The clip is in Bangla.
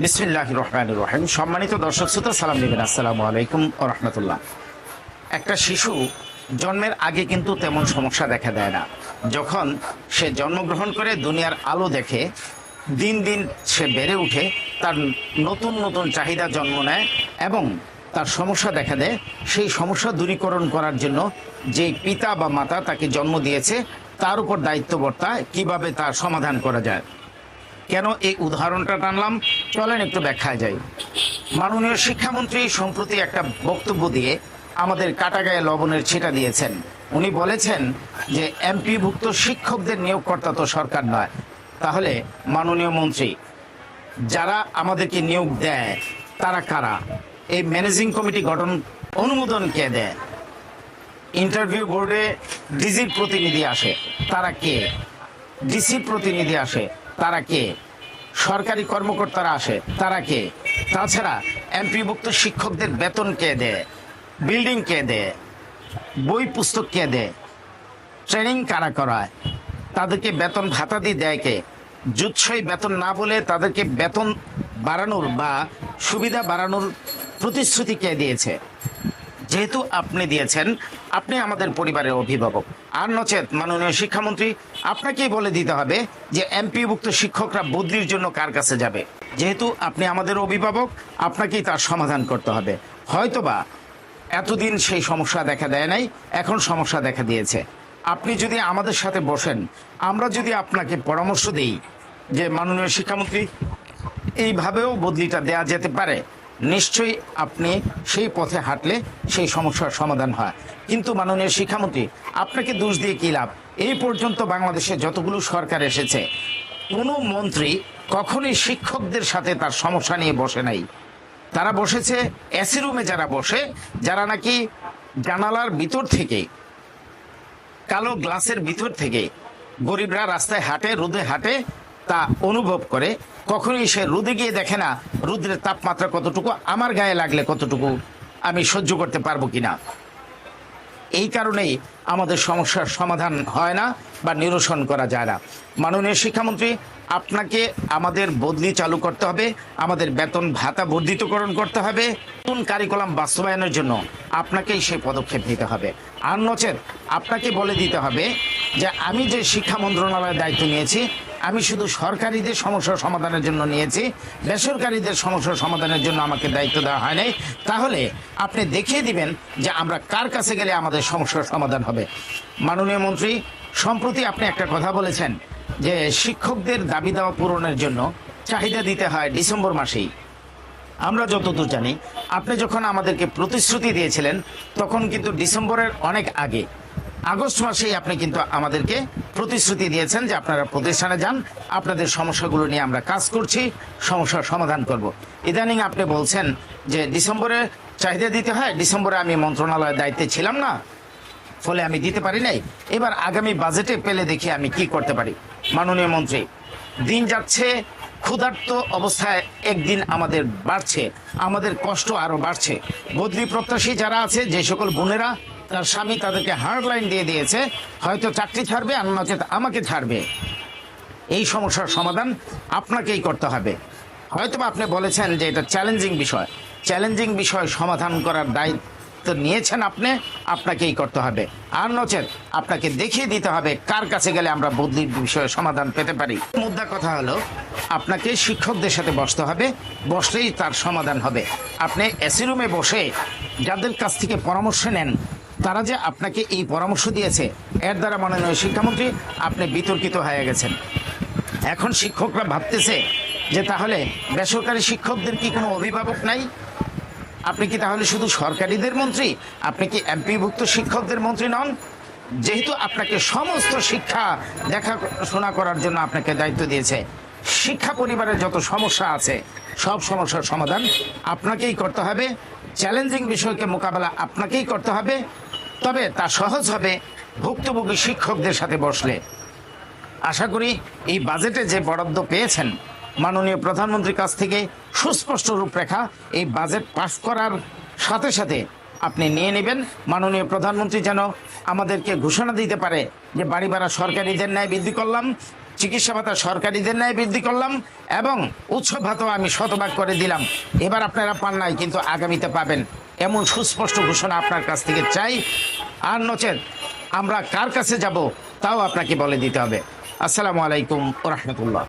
বিসমিল্লাহ রহমান রহিম। সম্মানিত দর্শক শ্রোতা, সালাম নেবেন। আসসালামু আলাইকুম রহমতুল্লাহ। একটা শিশু জন্মের আগে কিন্তু তেমন সমস্যা দেখা দেয় না। যখন সে জন্মগ্রহণ করে, দুনিয়ার আলো দেখে, দিন দিন সে বেড়ে উঠে, তার নতুন নতুন চাহিদা জন্ম নেয় এবং তার সমস্যা দেখা দেয়। সেই সমস্যা দূরীকরণ করার জন্য যে পিতা বা মাতা তাকে জন্ম দিয়েছে, তার উপর দায়িত্ববর্তা কীভাবে তার সমাধান করা যায়। কেন এই উদাহরণটা টানলাম? চলেন একটু ব্যাখ্যায় যাই। মাননীয় শিক্ষামন্ত্রী সম্প্রতি একটা বক্তব্য দিয়ে আমাদের কাটাগায়ে লবণের ছিটা দিয়েছেন। উনি বলেছেন যে, এমপিভুক্ত শিক্ষকদের নিয়োগকর্তা তো সরকার নয়। তাহলে মাননীয় মন্ত্রী, যারা আমাদেরকে নিয়োগ দেয়, তারা কারা? এই ম্যানেজিং কমিটি গঠন অনুমোদন কে দেয়? ইন্টারভিউ বোর্ডে ডিজির প্রতিনিধি আসে, তারা কে? ডিসির প্রতিনিধি আসে তারা কে? সরকারি কর্মকর্তারা আসে, তারা কে? তাছাড়া এমপিভুক্ত শিক্ষকদের বেতন কে দেয়? বিল্ডিং কে দেয়? বই পুস্তক কে দেয়? ট্রেনিং কারা করায়? তাদেরকে বেতন ভাতা দিয়ে দেয় কে? জুৎসই বেতন না বলে তাদেরকে বেতন বাড়ানোর বা সুবিধা বাড়ানোর প্রতিশ্রুতি কে দিয়েছে? যেহেতু আপনি দিয়েছেন, আপনি আমাদের পরিবারের অভিভাবক। আর নচেত, মাননীয় শিক্ষামন্ত্রী, আপনাকেই বলে দিতে হবে যে এমপিভুক্ত শিক্ষকরা বদলির জন্য কার কাছে যাবে। যেহেতু আপনি আমাদের অভিভাবক, আপনাকেই তার সমাধান করতে হবে। হয়তোবা এতদিন সেই সমস্যা দেখা দেয় নাই, এখন সমস্যা দেখা দিয়েছে। আপনি যদি আমাদের সাথে বসেন, আমরা যদি আপনাকে পরামর্শ দিই যে, মাননীয় শিক্ষামন্ত্রী, এইভাবেও বদলিটা দেয়া যেতে পারে? নিশ্চয়ই আপনি সেই পথে হাঁটলে সেই সমস্যার সমাধান হয়। কিন্তু মাননীয় শিক্ষামন্ত্রী, আপনাকে দোষ দিয়ে কী লাভ? এই পর্যন্ত বাংলাদেশে যতগুলো সরকার এসেছে, কোনো মন্ত্রী কখনোই শিক্ষকদের সাথে তার সমস্যা নিয়ে বসে নাই। তারা বসেছে এসি রুমে যারা বসে, যারা নাকি জানালার ভিতর থেকে, কালো গ্লাসের ভিতর থেকে গরিবরা রাস্তায় হাঁটে, রোদে হাঁটে তা অনুভব করে। কখনোই সে রোদে গিয়ে দেখে না রুদ্রের তাপমাত্রা কতটুকু, আমার গায়ে লাগলে কতটুকু, আমি সহ্য করতে পারব কিনা। এই কারণেই আমাদের সমস্যার সমাধান হয় না বা নিরসন করা যায় না। মাননীয় শিক্ষামন্ত্রী, আপনাকে আমাদের বদলি চালু করতে হবে, আমাদের বেতন ভাতা বর্ধিতকরণ করতে হবে, নতুন কারিকুলাম বাস্তবায়নের জন্য আপনাকেই সেই পদক্ষেপ নিতে হবে। আর নচেত আপনাকে বলে দিতে হবে যে, আমি যে শিক্ষা মন্ত্রণালয়ের দায়িত্ব নিয়েছি আমি শুধু সরকারিদের সমস্যার সমাধানের জন্য নিয়েছি। বেসরকারিদের সমস্যার সমাধানের জন্য আমাকে দায়িত্ব দেওয়া হয় নাই। তাহলে আপনি দেখিয়ে দিবেন যে আমরা কার কাছে গেলে আমাদের সমস্যার সমাধান হবে। মাননীয় মন্ত্রী, সম্প্রতি আপনি একটা কথা বলেছেন যে শিক্ষকদের দাবি দাওয়া পূরণের জন্য চাহিদা দিতে হয় ডিসেম্বর মাসেই। আমরা যতদূর জানি, আপনি যখন আমাদেরকে প্রতিশ্রুতি দিয়েছিলেন, তখন কিন্তু ডিসেম্বরের অনেক আগে আগস্ট মাসেই আপনি কিন্তু আমাদেরকে প্রতিশ্রুতি দিয়েছেন যে আপনারা প্রতিষ্ঠানে যান, আপনাদের সমস্যাগুলো নিয়ে আমরা কাজ করছি, সমস্যার সমাধান করব। ইদানিং আপনি বলছেন যে ডিসেম্বরে চাহিদা দিতে হয়, ডিসেম্বরে আমি মন্ত্রণালয়ের দায়িত্বে ছিলাম না, ফলে আমি দিতে পারি নাই। এবার আগামী বাজেটে পেলে দেখি আমি কি করতে পারি। মাননীয় মন্ত্রী, দিন যাচ্ছে, ক্ষুধার্ত অবস্থায় একদিন আমাদের বাড়ছে, আমাদের কষ্ট আরও বাড়ছে। বদলি প্রত্যাশী যারা আছে, যে সকল বোনেরা তার স্বামী তাদেরকে হার্ড লাইন দিয়ে দিয়েছে, হয়তো চাকরি ছাড়বে আর নচেত আমাকে ছাড়বে। এই সমস্যার সমাধান আপনাকেই করতে হবে। হয়তো আপনি বলেছেন যে এটা চ্যালেঞ্জিং বিষয়। চ্যালেঞ্জিং বিষয় সমাধান করার দায়িত্ব নিয়েছেন আপনি, আপনাকেই করতে হবে। আর নচেত আপনাকে দেখিয়ে দিতে হবে কার কাছে গেলে আমরা বদলির বিষয়ে সমাধান পেতে পারি। মুদ্রা কথা হলো, আপনাকে শিক্ষকদের সাথে বসতে হবে, বসলেই তার সমাধান হবে। আপনি এসি রুমে বসে যাদের কাছ থেকে পরামর্শ নেন তারা যে আপনাকে এই পরামর্শ দিয়েছে, এর দ্বারা মাননীয় শিক্ষামন্ত্রী আপনি বিতর্কিত হয়ে গেছেন। এখন শিক্ষকরা ভাবতেছে যে তাহলে বেসরকারি শিক্ষকদের কি কোনো অভিভাবক নাই? আপনি কি তাহলে শুধু সরকারিদের মন্ত্রী? আপনি কি এমপিভুক্ত শিক্ষকদের মন্ত্রী নন? যেহেতু আপনাকে সমস্ত শিক্ষা দেখাশোনা করার জন্য আপনাকে দায়িত্ব দিয়েছে, শিক্ষা পরিবারের যত সমস্যা আছে, সব সমস্যার সমাধান আপনাকেই করতে হবে। চ্যালেঞ্জিং বিষয়কে মোকাবেলা আপনাকেই করতে হবে। তবে তা সহজ হবে ভুক্তভোগী শিক্ষকদের সাথে বসলে। আশা করি এই বাজেটে যে বরাদ্দ পেয়েছেন, মাননীয় প্রধানমন্ত্রীর কাছ থেকে সুস্পষ্ট রূপরেখা এই বাজেট পাশ করার সাথে সাথে আপনি নিয়ে নেবেন। মাননীয় প্রধানমন্ত্রী যেন আমাদেরকে ঘোষণা দিতে পারে যে বাড়ি ভাড়া সরকারিদের ন্যায় বৃদ্ধি করলাম চিকিৎসা ভাতা সরকারিদের ন্যায় বৃদ্ধি করলাম এবং উৎসব ভাতাও আমি শতভাগ করে দিলাম। এবার আপনারা পান নাই, কিন্তু আগামীতে পাবেন। এমন সুস্পষ্ট ঘোষণা আপনার কাছ থেকে চাই। আর নচেত, আমরা কার কাছে যাব, তাও আপনাকে বলে দিতে হবে। আসসালামু আলাইকুম রহমতুল্লাহ।